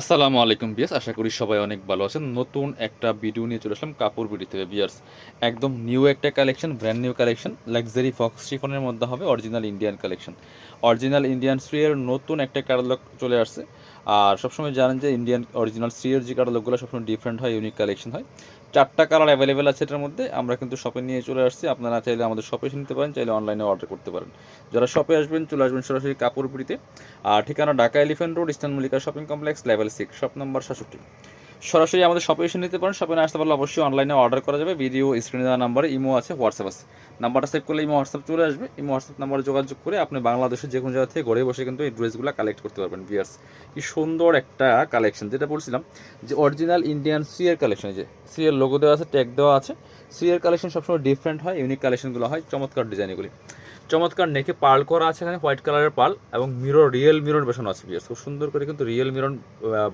আসসালামু আলাইকুম বিয়াস আশা করি সবাই অনেক ভালো আছেন। নতুন একটা ভিডিও নিয়ে চলে আসলাম কাপড় বিডি থেকে বিয়ার্স একদম নিউ একটা collection brand new collection luxury faux শিফনের মধ্যে হবে original Indian collection original Indian শ্রিয়ের নতুন একটা ক্যাটালগ চলে আসছে। আর সবসময় জানেন যে ইন্ডিয়ান অরিজিনাল সিরিয়ার যে লোকগুলো সবসময় ডিফারেন্ট হয় ইউনিক কালেকশন হয়। চারটা কালার অ্যাভেলেবেল আছে এটার মধ্যে, আমরা কিন্তু শপে নিয়ে চলে আসছি। আপনারা চাইলে আমাদের শপে এসে নিতে পারেন, চাইলে অনলাইনে অর্ডার করতে পারেন। যারা শপে আসবেন, চলে আসবেন সরাসরি কাপড়পুরিতে আর ঠিকানা Dhaka elephant road eastern Mallika shopping complex level six shop number সাতষট্টি। সরাসরি আমাদের শপে এসে নিতে পারেন। শপে আসতে পারলে অবশ্যই অনলাইনে অর্ডার করা যাবে। ভিডিও স্ক্রিনে দেওয়া নাম্বারে ইমো আছে হোয়াটসঅ্যাপ আছে। নাম্বারটা সেভ করলে ইমো হোয়াটসঅ্যাপ চলে আসবে। ইমো হোয়াটসঅ্যাপ নাম্বারে যোগাযোগ করে আপনি বাংলাদেশের যে কোনো জায়গা থেকে ঘরে বসে কিন্তু এই ড্রেসগুলো কালেক্ট করতে পারবেন বিয়ার্স কি সুন্দর একটা কালেকশন যেটা বলছিলাম যে অরিজিনাল ইন্ডিয়ান সিয়ের কালেকশন যে সিয়ের লোগো দেওয়া আছে ট্যাগ দেওয়া আছে। সিয়ের কালেকশন সবসময় ডিফারেন্ট হয় ইউনিক কালেকশনগুলো হয়, চমৎকার ডিজাইন এগুলি। চমৎকার নেকে পার্ল করা আছে এখানে, হোয়াইট কালারের পাল এবং মিরর, রিয়েল মিরর বসানো আছে বিয়ার্স খুব সুন্দর করে কিন্তু রিয়েল মিরর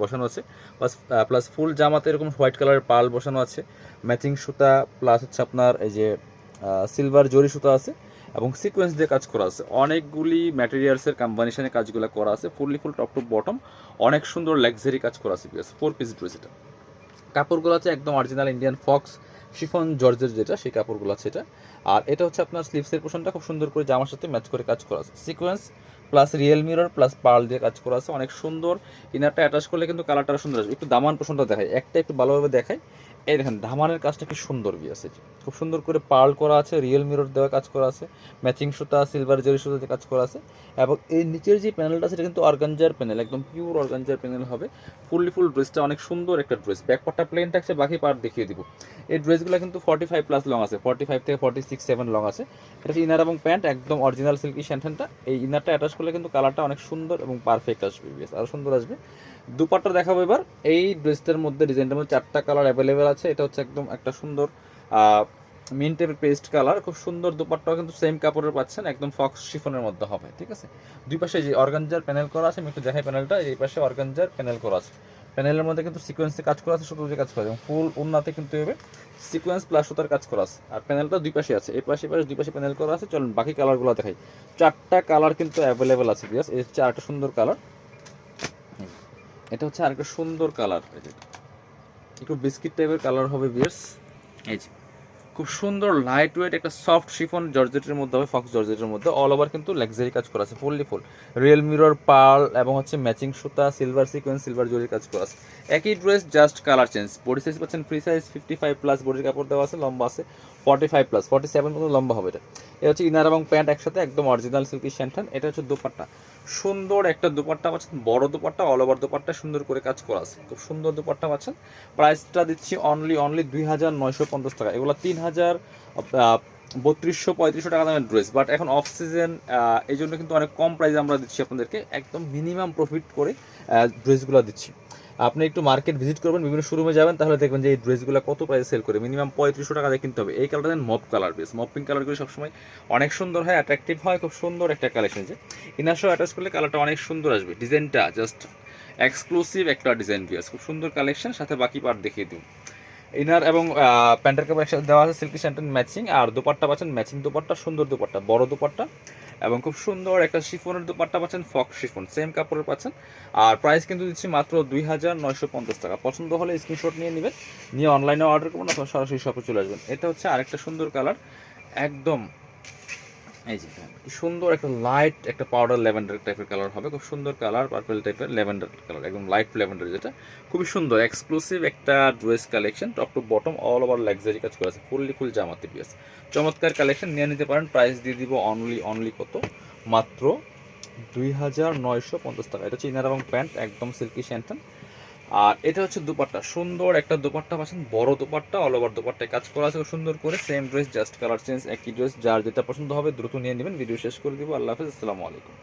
বসানো আছে। প্লাস প্লাস ফুল জামাতে এরকম হোয়াইট কালারের পাল বসানো আছে। ম্যাচিং সুতা, প্লাস হচ্ছে আপনার এই যে সিলভার জরি সুতা আছে এবং সিকোয়েন্স দিয়ে কাজ করা আছে। অনেকগুলি ম্যাটেরিয়ালসের কম্বাইনেশনে কাজগুলো করা আছে। Fully full top to bottom অনেক সুন্দর লাক্সারি কাজ করা আছে বিয়ার্স ফোর পিস ড্রেস এটা। কাপড়গুলো আছে একদম অরিজিনাল ইন্ডিয়ান ফক্স শিফন জর্জের যেটা, সেই কাপড়গুলো আছে এটা। আর এটা হচ্ছে আপনার স্লিভসের পোশনটা, খুব সুন্দর করে জামার সাথে ম্যাচ করে কাজ করা আছে। Sequence plus real mirror plus pearl দিয়ে কাজ করা আছে। অনেক সুন্দর। ইনারটা অ্যাটাচ করলে কিন্তু কালারটা সুন্দর আসবে। একটু দামান পোশনটা দেখায়। একটা একটু ভালোভাবে দেখায়। এই দেখেন ধামানের কাজটা কি সুন্দর বি আছে খুব সুন্দর করে পার্ল করা আছে রিয়েল মিরর দেওয়া কাজ করা আছে ম্যাচিং সুতা সিলভার জেরি সুতা কাজ করা আছে। এবং এই নিচের যে প্যানেলটা সেটা কিন্তু অর্গানজার প্যানেল একদম পিওর অর্গানজার প্যানেল হবে। ফুললি ফুল ড্রেসটা অনেক সুন্দর একটা ড্রেস ব্যাক পার্টটা প্লেন থাকছে, বাকি পার্ট দেখিয়ে দিব। এই ড্রেসগুলো কিন্তু ফর্টি ফাইভ প্লাস লং আছে। ফর্টি ফাইভ থেকে ফর্টি সিক্স সেভেন লং আছে। এটা হচ্ছে ইনার এবং প্যান্ট একদম অরিজিনাল সিল্কি স্যান্টেনটা এই ইনারটা অ্যাটাচ করলে কিন্তু কালারটা অনেক সুন্দর এবং পারফেক্ট আসবে, বেশ আরও সুন্দর আসবে। দুপাট্টা দেখাবো এবার। এই ড্রেসটার মধ্যে ডিজাইনটার মধ্যে চারটা কালার অ্যাভেলেবেল আছে। এটা হচ্ছে একদম একটা সুন্দর মিন্টের পেস্ট কালার। খুব সুন্দর দুপাটটাও কিন্তু সেম কাপড়ের পাচ্ছেন, একদম ফক্স শিফনের মধ্যে হবে, ঠিক আছে? দুই পাশে যে অর্গানজার প্যানেল করা আছে, আমি একটু দেখাই প্যানেলটা। এই পাশে অর্গানজার প্যানেল করা আছে। প্যানেলের মধ্যে কিন্তু সিকোয়েন্সে কাজ করা আছে যে কাজ করা আছে। ফুল ওনাতে কিন্তু এভাবে সিকোয়েন্স প্লাস সুতার কাজ করা আছে। আর প্যানেলটা দুই পাশে আছে। এই পাশে পাশে, দুই পাশে প্যানেল করা আছে। চলুন বাকি কালারগুলো দেখাই। চারটা কালার কিন্তু অ্যাভেলেবেল আছে বিয়াস এই চারটা সুন্দর কালার এটা হচ্ছে আরেকটা সুন্দর কালার একটু বিস্কিট টাইপের কালার হবে বিয়ার্স এই যে। খুব সুন্দর লাইট ওয়েট একটা সফট শিফন জর্জেটের মধ্যে হবে ফক্স জর্জেটের মধ্যে। অল ওভার কিন্তু লাক্সারি কাজ করা আছে fully full real mirror pearl এবং হচ্ছে ম্যাচিং সুতা সিলভার সিকোয়েন্স সিলভার জরির কাজ করা আছে। একই dress just colour change body size পাচ্ছেন free size fifty five plus বডির কাপড় দেওয়া আছে, লম্বা আছে। Forty five plus forty seven পর্যন্ত লম্বা হবে এটা। এটা হচ্ছে ইনার এবং প্যান্ট একসাথে একদম অরিজিনাল সিল্কি শ্যান্টান এটা হচ্ছে দুপাট্টা। সুন্দর একটা দুপাট্টা পাচ্ছেন, বড় দুপাট্টা অল ওভার দুপাট্টা, সুন্দর করে কাজ করা আছে। খুব সুন্দর দুপাট্টা পাচ্ছেন। প্রাইসটা দিচ্ছি অনলি অনলি দুই হাজার নয়শো পঞ্চাশ টাকা। এগুলো তিন হাজার বত্রিশশো, পঁয়ত্রিশশো টাকা দামের ড্রেস বাট এখন অফ সিজন এই জন্য কিন্তু অনেক কম প্রাইসে আমরা দিচ্ছি আপনাদেরকে। একদম মিনিমাম প্রফিট করে ড্রেসগুলো দিচ্ছি। আপনি একটু মার্কেট ভিজিট করবেন, বিভিন্ন শোরুমে যাবেন, তাহলে দেখবেন যে এই ড্রেসগুলো কত প্রাইসে সেল করে মিনিমাম পঁয়ত্রিশশো টাকা দিয়ে কিনতে হবে। এই কালারটা দেন mop colour base mop pink কালারগুলো সবসময় অনেক সুন্দর হয় অ্যাট্রাকটিভ হয়, খুব সুন্দর একটা কালেকশন যে। ইনার সহ অ্যাটাচ করলে কালারটা অনেক সুন্দর আসবে। ডিজাইনটা জাস্ট এক্সক্লুসিভ একটা ডিজাইন বিয়াস খুব সুন্দর কালেকশন সাথে বাকি পার্ট দেখিয়ে দিন ইনার এবং প্যান্টের কাপড় একসাথে দেওয়া আছে সিল্কি স্যান্টেন ম্যাচিং আর দুপাট্টা পাচ্ছেন ম্যাচিং দুপাট্টা, সুন্দর দুপাট্টা, বড় দুপাট্টা। এবং খুব সুন্দর একটা শিফনের দুপাট্টা পাচ্ছেন, ফক শিফন সেম কাপড়ের পাচ্ছেন। আর প্রাইস কিন্তু দিচ্ছি মাত্র দুই হাজার নয়শো পঞ্চাশ টাকা। পছন্দ হলে স্ক্রিনশট নিয়ে নেবেন, নিয়ে অনলাইনে অর্ডার করবেন অথবা সরাসরি শপে চলে আসবেন। এটা হচ্ছে আরেকটা সুন্দর কালার একদম এই যে কি সুন্দর একটা লাইট একটা পাউডার ল্যাভেন্ডার টাইপের কালার হবে। খুব সুন্দর কালার পার্পল টাইপের ল্যাভেন্ডার কালার একদম লাইট ল্যাভেন্ডার যেটা। খুবই সুন্দর এক্সক্লুসিভ একটা dress collection top to bottom all over luxury কাজ করা আছে। ফুললি ফুল জামাতে পিয়াস চমৎকার কালেকশন নিয়ে নিতে পারেন। প্রাইস দিয়ে দিব অনলি অনলি কত? মাত্র দুই হাজার নয়শো পঞ্চাশ টাকা। এটা হচ্ছে ইনার এবং প্যান্ট একদম সিল্কি শ্যান্টন আর এটা হচ্ছে দুপাট্টা। সুন্দর একটা দুপাট্টা পাচ্ছেন, বড় দুপাট্টা অল ওভার দুপাট্টায় কাজ করা আছে সুন্দর করে। Same dress just colour change একই ড্রেস যার যেটা পছন্দ হবে দ্রুত নিয়ে নেবেন। ভিডিও শেষ করে দিব। আল্লাহ হাফিজ, আসসালামু আলাইকুম।